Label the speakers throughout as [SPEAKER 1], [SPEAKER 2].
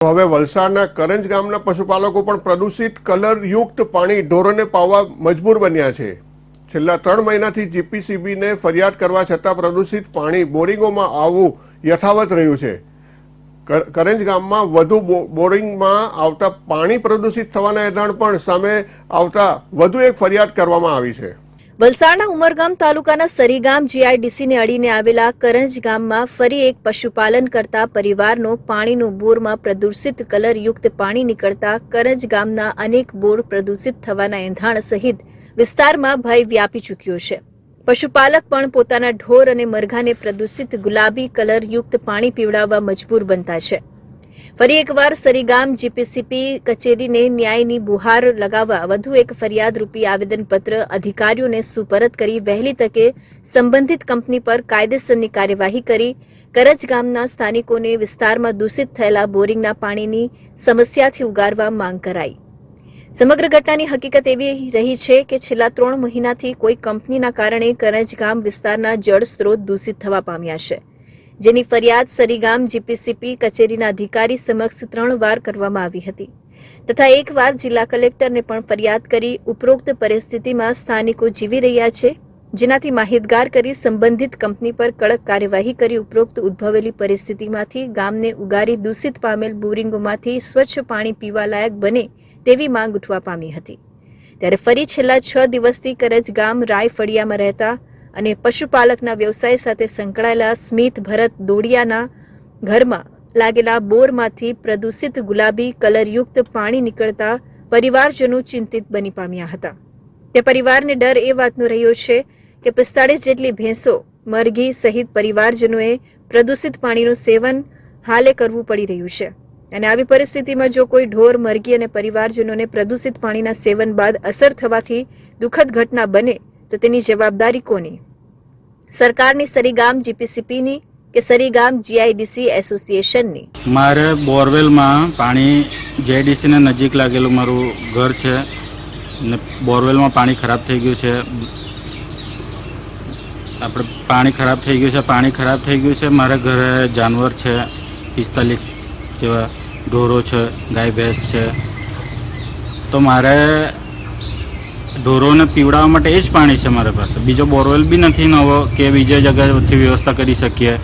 [SPEAKER 1] હવે વલસાડના કરંજ ગામના પશુપાલકો પણ પ્રદૂષિત, કલરયુક્ત પાણી ઢોરોને પાવવા મજબૂર બન્યા છે. છેલ્લા ત્રણ મહિનાથી જીપીસીબીને ફરિયાદ કરવા છતાં પ્રદૂષિત પાણી બોરિંગોમાં આવવું યથાવત રહ્યું છે. કરંજ ગામમાં વધુ બોરિંગમાં આવતા પાણી પ્રદૂષિત થવાના એધાણ પણ સામે આવતા વધુ એક ફરિયાદ કરવામાં આવી છે.
[SPEAKER 2] વલસાડના ઉમરગામ તાલુકાના સરીગામ જીઆઈડીસીને અડીને આવેલા કરંજ ગામમાં ફરી એક પશુપાલન કરતા પરિવારનો પાણીનું બોરમાં પ્રદૂષિત કલરયુક્ત પાણી નીકળતા કરંજ ગામના અનેક બોર પ્રદૂષિત થવાના એંધાણ સહિત વિસ્તારમાં ભય વ્યાપી ચૂક્યો છે. પશુપાલક પણ પોતાના ઢોર અને મરઘાને પ્રદૂષિત ગુલાબી કલરયુક્ત પાણી પીવડાવવા મજબૂર બનતા છે. ફરી એકવાર સરીગામ જીપીસીપી કચેરીને ન્યાયની બુહાર લગાવવા વધુ એક ફરિયાદરૂપી આવેદનપત્ર અધિકારીઓને સુપરત કરી વહેલી તકે સંબંધિત કંપની પર કાયદેસરની કાર્યવાહી કરી. કરજ ગામના સ્થાનિકોને વિસ્તારમાં દૂષિત થયેલા બોરિંગના પાણીની સમસ્યાથી ઉગારવા માંગ કરાઈ. સમગ્ર ઘટનાની હકીકત એવી રહી છે કે છેલ્લા ત્રણ મહિનાથી કોઈ કંપનીના કારણે કરજ ગામ વિસ્તારના જળ સ્ત્રોત દૂષિત થવા પામ્યા છે. જેની ફરિયાદ સરીગામ જીપીસીપી કચેરીના અધિકારી સમક્ષ ત્રણ વાર કરવામાં આવી હતી. તથા એકવાર જિલ્લા કલેક્ટરને પણ ફરિયાદ કરી ઉપરોક્ત પરિસ્થિતિમાં સ્થાનિકો જીવી રહ્યા છે, જેનાથી માહિતગાર કરી સંબંધિત કંપની પર કડક કાર્યવાહી કરી ઉપરોક્ત ઉદ્ભવેલી પરિસ્થિતિમાંથી ગામને ઉગારી દૂષિત પામેલ બોરિંગોમાંથી સ્વચ્છ પાણી પીવા લાયક બને તેવી માંગ ઉઠવા પામી હતી. ત્યારે ફરી છેલ્લા છ દિવસથી કરજ ગામ રાય ફળિયામાં રહેતા અને પશુપાલકના વ્યવસાય સાથે સંકળાયેલા સ્મિત ભરત દોડિયાના ઘરમાં લાગેલા બોરમાંથી પ્રદૂષિત ગુલાબી કલરયુક્ત પાણી નીકળતા પરિવારજનો ચિંતિત બની પામ્યા હતા. તે પરિવારને ડર એ વાતનો રહ્યો છે કે પિસ્તાળીસ જેટલી ભેંસો મરઘી સહિત પરિવારજનોએ પ્રદૂષિત પાણીનું સેવન હાલે કરવું પડી રહ્યું છે. અને આવી પરિસ્થિતિમાં જો કોઈ ઢોર, મરઘી અને પરિવારજનોને પ્રદૂષિત પાણીના સેવન બાદ અસર થવાથી દુઃખદ ઘટના બને તો તેની જવાબદારી કોની? સરકારની સરીગામ જીપીસીપીની કે સરીગામ જીઆઈડીસી એસોસિએશનની?
[SPEAKER 3] મારે બોરવેલમાં પાણી, જીઆઈડીસીને નજીક લાગેલું મારું ઘર છે ને બોરવેલમાં પાણી ખરાબ થઈ ગયું છે. આપણે પાણી ખરાબ થઈ ગયું છે, પાણી ખરાબ થઈ ગયું છે. મારા ઘરે જાનવર છે, પિસ્તાલીસ જેવા ઢોરો છે, ગાય ભેંસ છે. તો મારે ઢોરોને પીવડાવવા માટે એ જ પાણી છે મારા પાસે. બીજો બોરવેલ બી નથી નવો કે બીજે જગ્યાથી વ્યવસ્થા કરી શકીએ.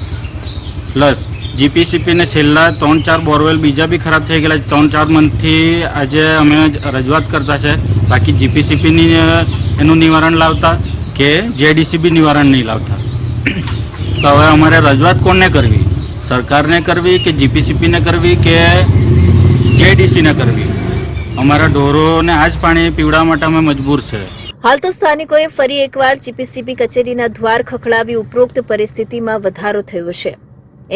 [SPEAKER 3] પ્લસ જીપીસીપીને છેલ્લા ત્રણ ચાર બોરવેલ બીજા બી ખરાબ થઈ ગયેલા. ત્રણ ચાર મંથથી આજે અમે રજૂઆત કરતા છે. બાકી જીપીસીપીની એનું નિવારણ લાવતા કે જેડીસીબી નિવારણ નહીં લાવતા. તો હવે અમારે રજૂઆત કોને કરવી? સરકારને કરવી કે જીપીસીપીને કરવી કે જેડીસીને કરવી? અમારા ઢોરોને આ જ પાણી પીવડાવવા માટે અમે મજબૂર છે.
[SPEAKER 2] હાલ તો સ્થાનિકોએ ફરી એકવાર જીપીસીબી કચેરીના દ્વાર ખખડાવી ઉપરોક્ત પરિસ્થિતિમાં વધારો થયો છે.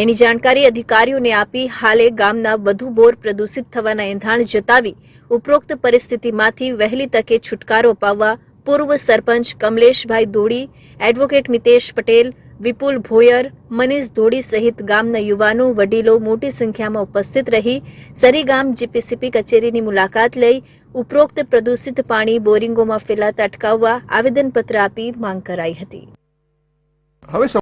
[SPEAKER 2] એની જાણકારી અધિકારીઓને આપી હાલે ગામના વધુ બોર પ્રદૂષિત થવાના એંધાણ જતાવી ઉપરોક્ત પરિસ્થિતિમાંથી વહેલી તકે છુટકારો અપાવવા પૂર્વ સરપંચ કમલેશભાઈ દોડી, એડવોકેટ મિતેશ પટેલ વિપુલ ભોયર, મનીષ ધોડી સહિત ગામના યુવાનો, વડીલો મોટી સંખ્યામાં ઉપસ્થિત રહી સરીગામ જીપીસીપી કચેરીની મુલાકાત લઈ ઉપરોક્ત પ્રદૂષિત પાણી બોરિંગોમાં ફેલાતા અટકાવવા આવેદનપત્ર આપી માંગ કરાઈ હતી.